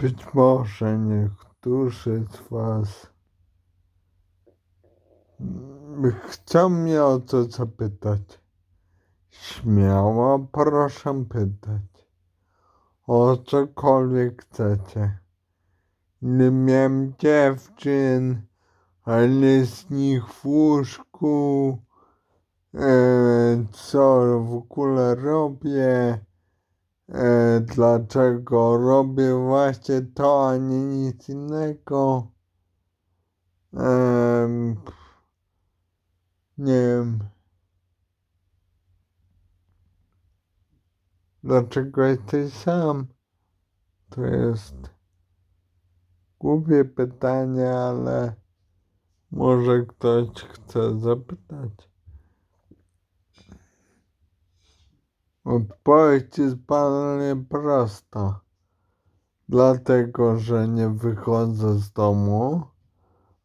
Być może niektórzy z Was chcą mnie o to zapytać. Śmiało proszę pytać. O cokolwiek chcecie. Nie miałem dziewczyn, ale z nich w łóżku, e, co w ogóle robię, dlaczego robię właśnie to, a nie nic innego. Nie wiem. Dlaczego jesteś sam? To jest głupie pytanie, ale może ktoś chce zapytać. Odpowiedź jest bardzo prosta. Dlatego, że nie wychodzę z domu,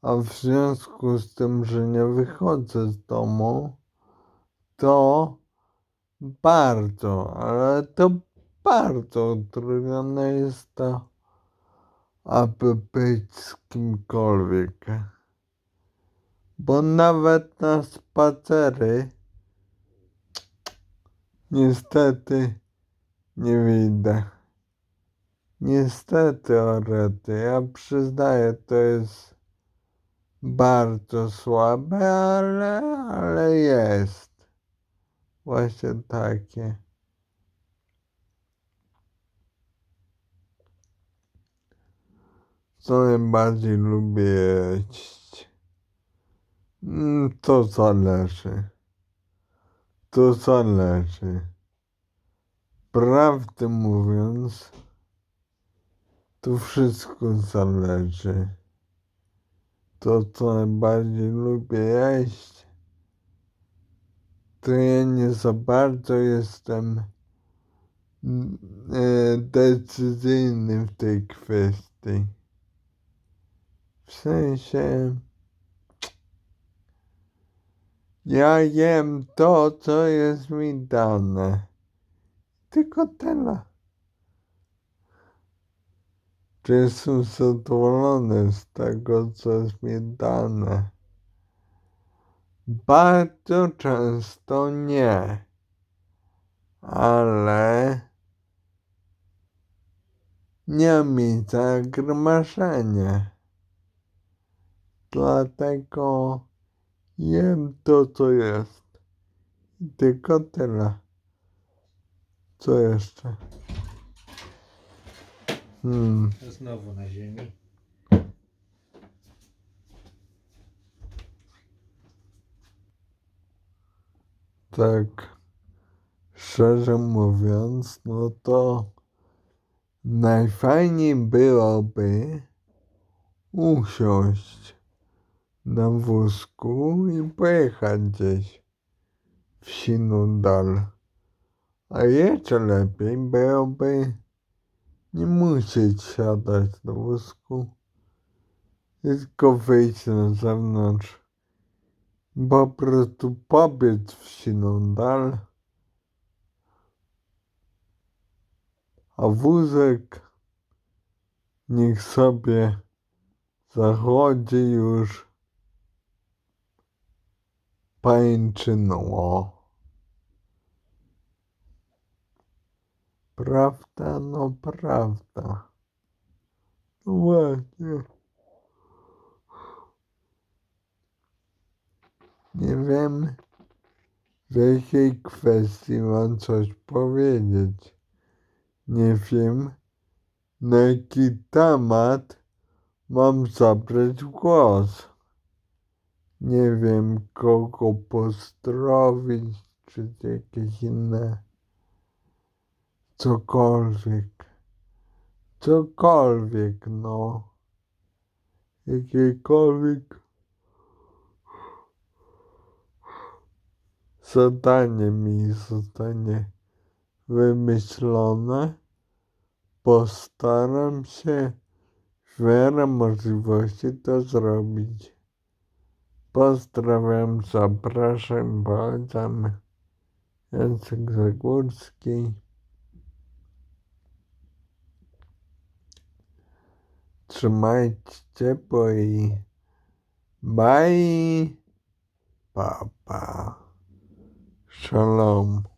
a w związku z tym, że nie wychodzę z domu, to bardzo, ale to bardzo utrudnione jest to, aby być z kimkolwiek. Bo nawet na spacery niestety nie wyjdę. Niestety, orety, ja przyznaję, to jest bardzo słabe, ale, ale jest. Właśnie takie. Co najbardziej lubię jeść? Mm, To zależy. To zależy. Prawdę mówiąc, to wszystko zależy. To, co najbardziej lubię jeść, to ja nie za bardzo jestem e, decyzyjny w tej kwestii. W sensie, ja jem to, co jest mi dane. Tylko tyle. Czy jestem zadowolony z tego, co jest mi dane? Bardzo często nie, ale nie mi zagrmaszenie. Dlatego jem to, co jest. I tylko tyle. Co jeszcze? Hmm. Znowu na ziemi. Tak, szczerze mówiąc, no to najfajniej byłoby usiąść na wózku i pojechać gdzieś w siną dal. A jeszcze lepiej byłoby nie musieć siadać na wózku, tylko wyjść na zewnątrz. Po prostu pobiec w siną a wózek niech sobie zachodzi już pajęczyną. Prawda, no prawda. No właśnie. Nie wiem, w jakiej kwestii mam coś powiedzieć. Nie wiem, na jaki temat mam zabrać głos. Nie wiem, kogo pozdrowić, czy jakieś inne. Cokolwiek. Cokolwiek, no. Jakiekolwiek zadanie mi zostanie wymyślone, postaram się w miarę możliwości to zrobić. Pozdrawiam, zapraszam, polecam. Jacek Zagórski. trzymajcie ciepło i bye. Pa, pa. Shalom.